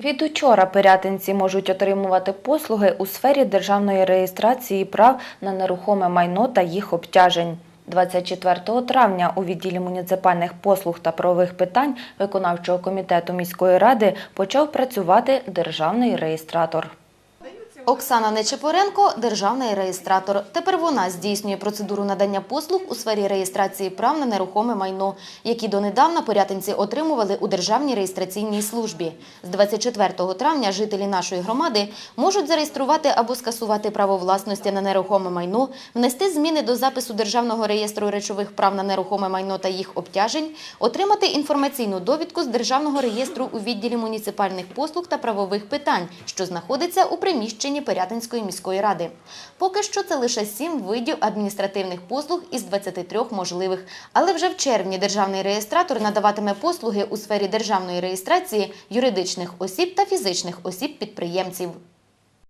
Від учора пирятинці можуть отримувати послуги у сфері державної реєстрації прав на нерухоме майно та їх обтяжень. 24 травня у відділі муніципальних послуг та правових питань виконавчого комітету міської ради почав працювати державний реєстратор. Оксана Нечепоренко – державний реєстратор. Тепер вона здійснює процедуру надання послуг у сфері реєстрації прав на нерухоме майно, які донедавна порятинці отримували у Державній реєстраційній службі. З 24 травня жителі нашої громади можуть зареєструвати або скасувати право власності на нерухоме майно, внести зміни до запису Державного реєстру речових прав на нерухоме майно та їх обтяжень, отримати інформаційну довідку з Державного реєстру у відділі муніципальних послуг та правових питань, що знаходиться у приміщенні Пирятинської міської ради. Поки що це лише сім видів адміністративних послуг із 23 можливих. Але вже в червні державний реєстратор надаватиме послуги у сфері державної реєстрації юридичних осіб та фізичних осіб-підприємців.